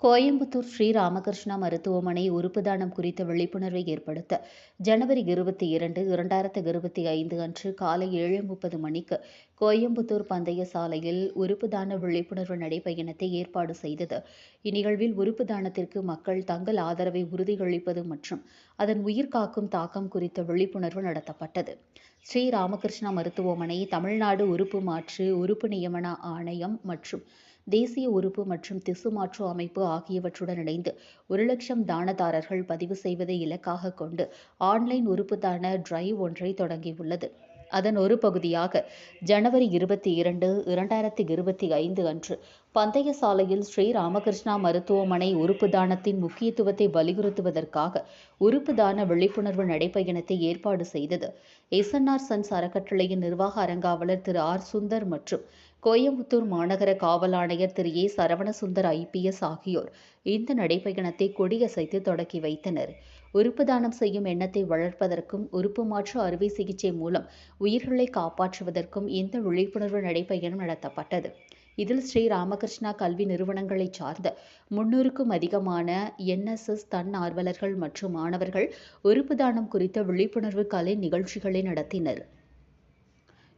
கோயம்புத்தூர் ஸ்ரீ ராமகிருஷ்ணா மருத்துவமனை உறுப்பு தானம் குறித்த விழிப்புணர்வை ஏற்படுத்த ஜனவரி இருபத்தி இரண்டு இரண்டாயிரத்து இருபத்தி ஐந்து அன்று காலை ஏழு முப்பது மணிக்கு கோயம்புத்தூர் பந்தய சாலையில் உறுப்பு தான விழிப்புணர்வு நடைபயணத்தை ஏற்பாடு செய்தது. இந்நிகழ்வில் உறுப்பு தானத்திற்கு மக்கள் தங்கள் ஆதரவை உறுதியளிப்பது மற்றும் அதன் உயிர் காக்கும் தாக்கம் குறித்த விழிப்புணர்வு நடத்தப்பட்டது. ஸ்ரீ ராமகிருஷ்ணா மருத்துவமனை தமிழ்நாடு உறுப்பு மாற்று உறுப்பு நியமன ஆணையம் மற்றும் தேசிய உறுப்பு மற்றும் திசு மாற்று அமைப்பு ஆகியவற்றுடன் இணைந்து ஒரு லட்சம் தானதாரர்கள் பதிவு செய்வதை இலக்காக கொண்டு ஆன்லைன் உறுப்பு தான டிரைவ் ஒன்றை தொடங்கியுள்ளது. அதன் ஒரு பகுதியாக ஜனவரி இருபத்தி இரண்டு இரண்டாயிரத்தி இருபத்தி ஐந்து அன்று பந்தய சாலையில் ஸ்ரீ ராமகிருஷ்ணா மருத்துவமனை உறுப்பு தானத்தின் முக்கியத்துவத்தை வலியுறுத்துவதற்காக உறுப்பு தான விழிப்புணர்வு நடைபயணத்தை ஏற்பாடு செய்தது. எஸ்என்ஆர் சன்ஸ் அறக்கட்டளையின் நிர்வாக அரங்காவலர் திரு ஆர் சுந்தர் மற்றும் கோயம்புத்தூர் மாநகர காவல் ஆணையர் திரு. ஏ. சரவணசுந்தர் ஐபிஎஸ் ஆகியோர் இந்த நடைபயணத்தை கொடியசைத்து தொடக்கி வைத்தனர். உறுப்பு தானம் செய்யும் எண்ணத்தை வளர்ப்பதற்கும் உறுப்பு மாற்று அறுவை சிகிச்சை மூலம் உயிர்களை காப்பாற்றுவதற்கும் இந்த விழிப்புணர்வு நடைபயணம் நடத்தப்பட்டது. இதில் ஸ்ரீ ராமகிருஷ்ணா கல்வி நிறுவனங்களைச் சார்ந்த முன்னூறுக்கும் அதிகமான என்எஸ்எஸ் தன்னார்வலர்கள் மற்றும் மாணவர்கள் உறுப்பு தானம் குறித்த விழிப்புணர்வு கலை நிகழ்ச்சிகளை நடத்தினர்.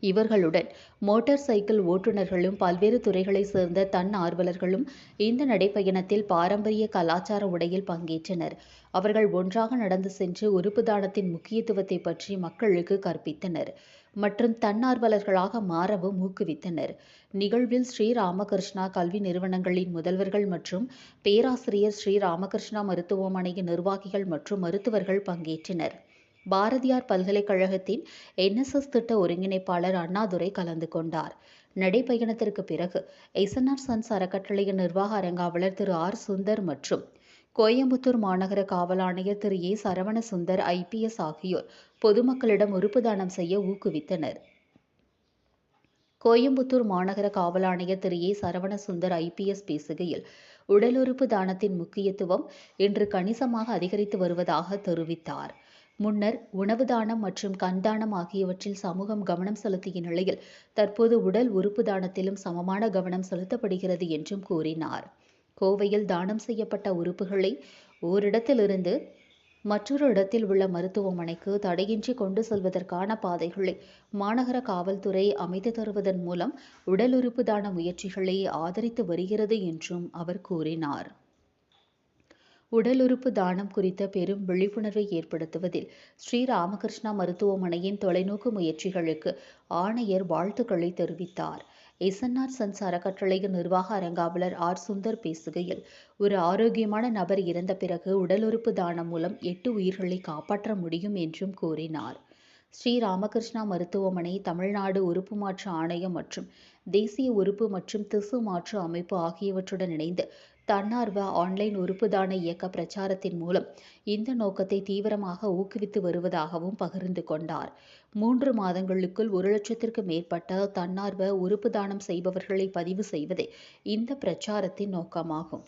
இவர்களுடன் மோட்டார் சைக்கிள் ஓட்டுநர்களும் பல்வேறு துறைகளைச் சேர்ந்த தன் ஆர்வலர்களும் இந்த நடைப்பயணத்தில் பாரம்பரிய கலாச்சார உடையில் பங்கேற்றனர். அவர்கள் ஒன்றாக நடந்து சென்று உறுப்பு தானத்தின் முக்கியத்துவத்தை பற்றி மக்களுக்கு கற்பித்தனர் மற்றும் தன்னார்வலர்களாக மாறவும் ஊக்குவித்தனர். நிகழ்வில் ஸ்ரீ ராமகிருஷ்ணா கல்வி நிறுவனங்களின் முதல்வர்கள் மற்றும் பேராசிரியர் ஸ்ரீ ராமகிருஷ்ணா மருத்துவமனையின் நிர்வாகிகள் மற்றும் மருத்துவர்கள் பங்கேற்றனர். பாரதியார் பல்கலைக்கழகத்தின் என்எஸ்எஸ் திட்ட ஒருங்கிணைப்பாளர் அண்ணாதுரை கலந்து கொண்டார். நடைபயணத்திற்கு பிறகு எஸ்என்ஆர் சன்ஸ் அறக்கட்டளையின் நிர்வாக அரங்காவலர் திரு. ஆர். சுந்தர் மற்றும் கோயம்புத்தூர் மாநகர காவல் ஆணையர் திரு. ஏ. சரவண சுந்தர் ஐபிஎஸ் ஆகியோர் பொதுமக்களிடம் உறுப்பு தானம் செய்ய ஊக்குவித்தனர். கோயம்புத்தூர் மாநகர காவல் ஆணையர் திரு. ஏ. சரவண சுந்தர் ஐபிஎஸ் பேசுகையில் உடல் உறுப்பு தானத்தின் முக்கியத்துவம் இன்று கணிசமாக அதிகரித்து வருவதாக தெரிவித்தார். முன்னர் உணவு தானம் மற்றும் கண் தானம் ஆகியவற்றில் சமூகம் கவனம் செலுத்திய நிலையில் தற்போது உடல் உறுப்பு தானத்திலும் சமமான கவனம் செலுத்தப்படுகிறது என்றும் கூறினார். கோவையில் தானம் செய்யப்பட்ட உறுப்புகளை ஓரிடத்திலிருந்து மற்றொரு இடத்தில் உள்ள மருத்துவமனைக்கு தடையின்றி கொண்டு செல்வதற்கான பாதைகளை மாநகர காவல்துறை அமைத்து தருவதன் மூலம் உடல் உறுப்பு தான முயற்சிகளை ஆதரித்து வருகிறது என்றும் அவர் கூறினார். உடல் உறுப்பு தானம் குறித்த பெரும் விழிப்புணர்வை ஏற்படுத்துவதில் ஸ்ரீராமகிருஷ்ணா மருத்துவமனையின் தொலைநோக்கு முயற்சிகளுக்கு ஆணையர் வாழ்த்துக்களை தெரிவித்தார். எஸ்என்ஆர் சன்ஸ் அறக்கட்டளையின் நிர்வாக அரங்காவலர் ஆர் சுந்தர் பேசுகையில் ஒரு ஆரோக்கியமான நபர் இறந்த பிறகு உடல் உறுப்பு தானம் மூலம் எட்டு உயிர்களை காப்பாற்ற முடியும் என்றும் கூறினார். ஸ்ரீ ராமகிருஷ்ணா மருத்துவமனை தமிழ்நாடு உறுப்பு மாற்று ஆணையம் மற்றும் தேசிய உறுப்பு மற்றும் திசு மாற்று அமைப்பு ஆகியவற்றுடன் இணைந்து தன்னார்வ ஆன்லைன் உறுப்புதான இயக்க பிரச்சாரத்தின் மூலம் இந்த நோக்கத்தை தீவிரமாக ஊக்குவித்து வருவதாகவும் பகிர்ந்து கொண்டார். மூன்று மாதங்களுக்குள் ஒரு லட்சத்திற்கு மேற்பட்ட தன்னார்வ உறுப்பு தானம் செய்பவர்களை பதிவு செய்வதே இந்த பிரச்சாரத்தின் நோக்கமாகும்.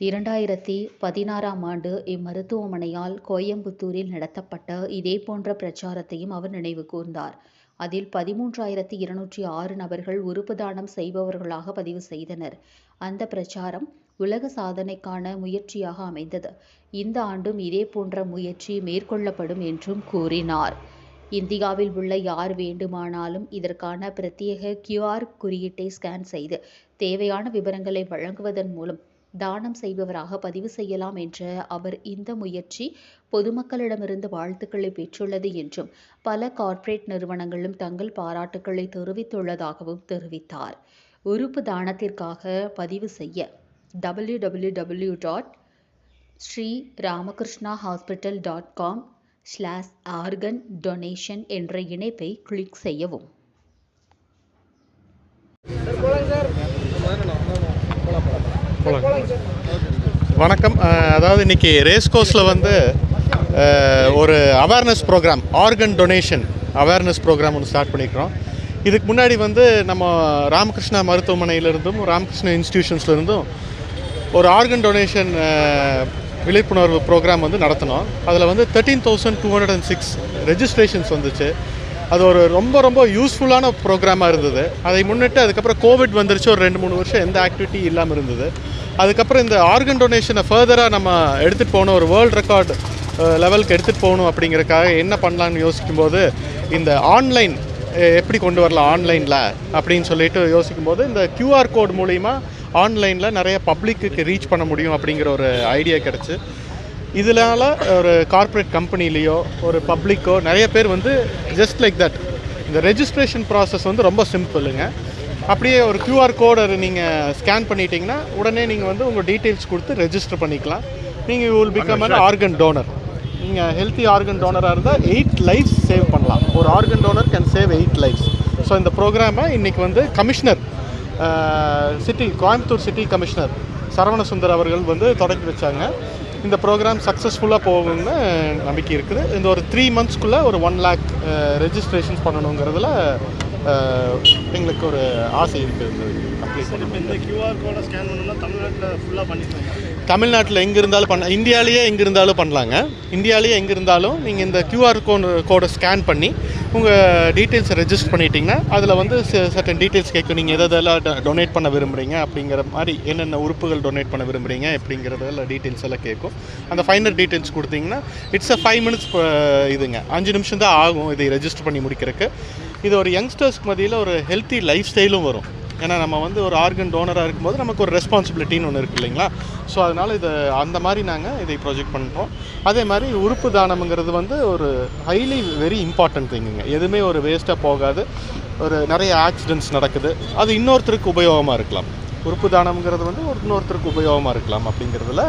இரண்டாயிரத்தி பதினாறாம் ஆண்டு இம்மருத்துவமனையால் கோயம்புத்தூரில் நடத்தப்பட்ட இதே போன்ற பிரச்சாரத்தையும் அவர் நினைவு கூர்ந்தார். அதில் பதிமூன்றாயிரத்தி இருநூற்றி ஆறு நபர்கள் உறுப்பு தானம் செய்பவர்களாக பதிவு செய்தனர். அந்த பிரச்சாரம் உலக சாதனைக்கான முயற்சியாக அமைந்தது. இந்த ஆண்டும் இதே போன்ற முயற்சி மேற்கொள்ளப்படும் என்றும் கூறினார். இந்தியாவில் உள்ள யார் வேண்டுமானாலும் இதற்கான பிரத்யேக கியூஆர் குறியீட்டை ஸ்கேன் செய்து தேவையான விவரங்களை வழங்குவதன் மூலம் தானம் செய்பவராக பதிவு செய்யலாம் என்ற அவர் இந்த முயற்சி பொதுமக்களிடமிருந்து வாழ்த்துக்களை பெற்றுள்ளது என்றும் பல கார்ப்பரேட் நிறுவனங்களும் தங்கள் பாராட்டுக்களை தெரிவித்துள்ளதாகவும் தெரிவித்தார். உறுப்பு தானத்திற்காக பதிவு செய்ய W W W dot Sri Ramakrishna hospital dot com slash organ donation என்ற இணைப்பை கிளிக் செய்யவும். வணக்கம். அதாவது இன்னைக்கு ரேஸ் கோர்ஸில் வந்து ஒரு awareness program organ donation awareness program ஒன்று ஸ்டார்ட் பண்ணிக்கிறோம் இதுக்கு முன்னாடி வந்து நம்ம ராமகிருஷ்ணா மருத்துவமனையிலிருந்தும் ராமகிருஷ்ணா இன்ஸ்டிடியூஷன்ஸ்லேருந்தும் ஒரு ஆர்கன் டொனேஷன் விழிப்புணர்வு ப்ரோக்ராம் வந்து நடத்தினோம். அதில் வந்து thirteen thousand two hundred and six registrations வந்துச்சு. அது ஒரு ரொம்ப ரொம்ப யூஸ்ஃபுல்லான ப்ரோக்ராமாக இருந்தது. அதை முன்னிட்டு அதுக்கப்புறம் கோவிட் வந்துருச்சு. ஒரு ரெண்டு மூணு வருஷம் எந்த ஆக்டிவிட்டி இல்லாமல் இருந்தது. அதுக்கப்புறம் இந்த ஆர்கன் டொனேஷனை ஃபர்தராக நம்ம எடுத்துகிட்டு போகணும் ஒரு வேர்ல்ட் ரெக்கார்டு லெவலுக்கு எடுத்துகிட்டு போகணும் அப்படிங்கிறக்காக என்ன பண்ணலான்னு யோசிக்கும்போது இந்த ஆன்லைன் எப்படி கொண்டு வரலாம் ஆன்லைனில் அப்படின்னு சொல்லிட்டு யோசிக்கும்போது இந்த கியூஆர் கோட் மூலிமா ஆன்லைனில் நிறைய பப்ளிக்கு ரீச் பண்ண முடியும் அப்படிங்கிற ஒரு ஐடியா கிடச்சி. இதனால ஒரு கார்ப்பரேட் கம்பெனிலேயோ ஒரு பப்ளிக்கோ நிறைய பேர் வந்து ஜஸ்ட் லைக் தட் இந்த ரெஜிஸ்ட்ரேஷன் ப்ராசஸ் வந்து ரொம்ப சிம்பிளுங்க அப்படியே ஒரு QR கோடை நீங்கள் ஸ்கேன் பண்ணிட்டீங்கன்னா உடனே நீங்கள் வந்து உங்கள் டீட்டெயில்ஸ் கொடுத்து ரெஜிஸ்டர் பண்ணிக்கலாம். நீங்கள் you will become an organ donor நீங்கள் ஹெல்த்தி ஆர்கன் டோனராக இருந்தால் எயிட் லைஃப்ஸ் சேவ் பண்ணலாம். ஒரு organ donor can save eight lives so இந்த ப்ரோக்ராமை இன்றைக்கி வந்து commissioner city Coimbatore city commissioner Saravana Sundar அவர்கள் வந்து தொடங்கி வச்சாங்க. இந்த ப்ரோக்ராம் சக்ஸஸ்ஃபுல்லாக போகும்னு நம்பிக்கை இருக்குது. இந்த ஒரு த்ரீ மந்த்ஸ்க்குள்ளே ஒரு ஒன் லேக் ரெஜிஸ்ட்ரேஷன்ஸ் பண்ணணுங்கிறதுல எங்களுக்கு ஒரு ஆசை இருக்குது கம்ப்ளீட் பண்ண இப்போ இந்த கியூஆர் கோடை ஸ்கேன் பண்ணணும்னா தமிழ்நாட்டில் ஃபுல்லாக பண்ணிக்கலாம். தமிழ்நாட்டில் எங்கே இருந்தாலும் பண்ண இந்தியாவிலேயே எங்கே இருந்தாலும் பண்ணலாங்க. இந்தியாவிலேயே எங்கே இருந்தாலும் நீங்கள் இந்த கியூஆர் கோடு கோடை ஸ்கேன் பண்ணி உங்கள் டீட்டெயில்ஸை ரெஜிஸ்டர் பண்ணிட்டீங்கன்னா அதில் வந்து சர்டன் டீட்டெயில்ஸ் கேட்கும். நீங்கள் எதை எதெல்லாம் டொனேட் பண்ண விரும்புகிறீங்க அப்படிங்கிற மாதிரி என்னென்ன உறுப்புகள் டொனேட் பண்ண விரும்புகிறீங்க அப்படிங்கிறதெல்லாம் டீட்டெயில்ஸ் எல்லாம் கேட்கும். அந்த ஃபைனல் டீட்டெயில்ஸ் கொடுத்தீங்கன்னா இட்ஸ் அ ஃபைவ் மினிட்ஸ் இதுங்க. அஞ்சு நிமிஷம் தான் ஆகும் இதை ரெஜிஸ்டர் பண்ணி முடிக்கிறதுக்கு. இது ஒரு யங்ஸ்டர்ஸ்க்கு மதியில் ஒரு ஹெல்த்தி லைஃப் ஸ்டைலும் வரும். ஏன்னா நம்ம வந்து ஒரு ஆர்கன் டோனராக இருக்கும்போது நமக்கு ஒரு ரெஸ்பான்சிபிலிட்டின்னு ஒன்று இருக்கு இல்லைங்களா? ஸோ அதனால் இது அந்த மாதிரி நாங்கள் இதை ப்ரொஜெக்ட் பண்ணுறோம் அதே மாதிரி உறுப்பு தானம்ங்கிறது வந்து ஒரு ஹைலி வெரி இம்பார்ட்டன்ட் திங்குங்க எதுவுமே ஒரு வேஸ்ட்டாக போகாது. ஒரு நிறைய ஆக்சிடென்ட்ஸ் நடக்குது. அது இன்னொருத்தருக்கு உபயோகமாக இருக்கலாம். உறுப்பு தானம்ங்கிறது வந்து ஒரு இன்னொருத்தருக்கு உபயோகமாக இருக்கலாம் அப்படிங்கிறதுல